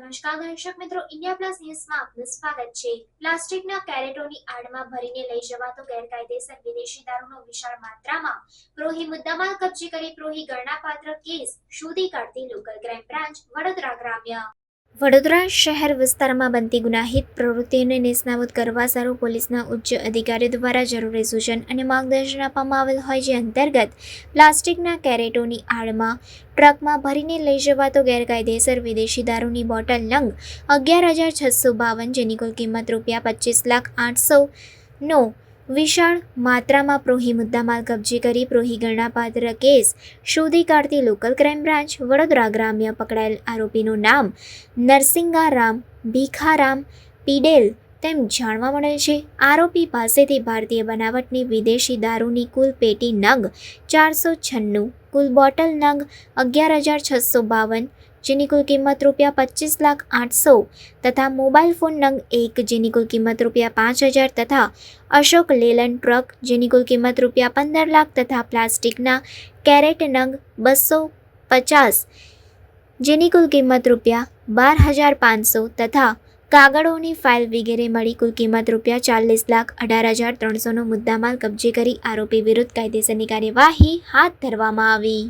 નમસ્કાર, દર્શક મિત્રો. ઇન્ડિયા પ્લસ ન્યૂઝમાં આપનું સ્વાગત છે. પ્લાસ્ટિકના કેરેટોની આડમાં ભરીને લઈ જવાતો ગેરકાયદેસર વિદેશી દારૂનો વિશાળ માત્રામાં પ્રોહી મુદ્દામાલ કબજે કરી પ્રોહી ગણનાપાત્ર કેસ શોધી કાઢતી લોકલ ક્રાઇમ બ્રાન્ચ વડોદરા ગ્રામ્ય. વડોદરા શહેર વિસ્તારમાં બનતી ગુનાહિત પ્રવૃત્તિઓને નિષ્ણાવત કરવા સારું પોલીસના ઉચ્ચ અધિકારીઓ દ્વારા જરૂરી સૂચન અને માર્ગદર્શન આપવામાં આવેલ હોય જે અંતર્ગત પ્લાસ્ટિકના કેરેટોની આડમાં, ટ્રકમાં ભરીને લઈ જવાતો ગેરકાયદેસર વિદેશી દારૂની બોટલ નંગ અગિયાર હજાર છસો બાવન જેની કુલ કિંમત રૂપિયા પચીસ લાખ આઠસો નો વિશાળ માત્રામાં પ્રોહી મુદ્દામાલ કબજે કરી પ્રોહી ગણનાપાત્ર કેસ શોધી કાઢતી લોકલ ક્રાઇમ બ્રાન્ચ વડોદરા ગ્રામ્ય પકડાયેલ આરોપીનું નામ નરસિંગારામ, ભીખારામ, પીડેલ તેમ જાણવા મળે છે. આરોપી પાસેથી ભારતીય બનાવટની વિદેશી દારૂની કુલ પેટી નંગ ચારસો છન્નું, કુલ બોટલ નંગ અગિયાર હજાર છસો બાવન જેની કુલ કિંમત રૂપિયા પચીસ લાખ આઠસો તથા મોબાઈલ ફોન નંગ એક જેની કુલ કિંમત રૂપિયા પાંચ હજાર તથા અશોક લેલન ટ્રક જેની કુલ કિંમત રૂપિયા પંદર લાખ તથા પ્લાસ્ટિકના કેરેટ નંગ બસો પચાસ જેની કુલ કિંમત રૂપિયા બાર હજાર પાંચસો તથા કાગળોની ફાઇલ વગેરે મળી કુલ કિંમત રૂપિયા ચાલીસ લાખ અઢાર હજાર ત્રણસોનો મુદ્દામાલ કબજે કરી આરોપી વિરુદ્ધ કાયદેસરની કાર્યવાહી હાથ ધરવામાં આવી.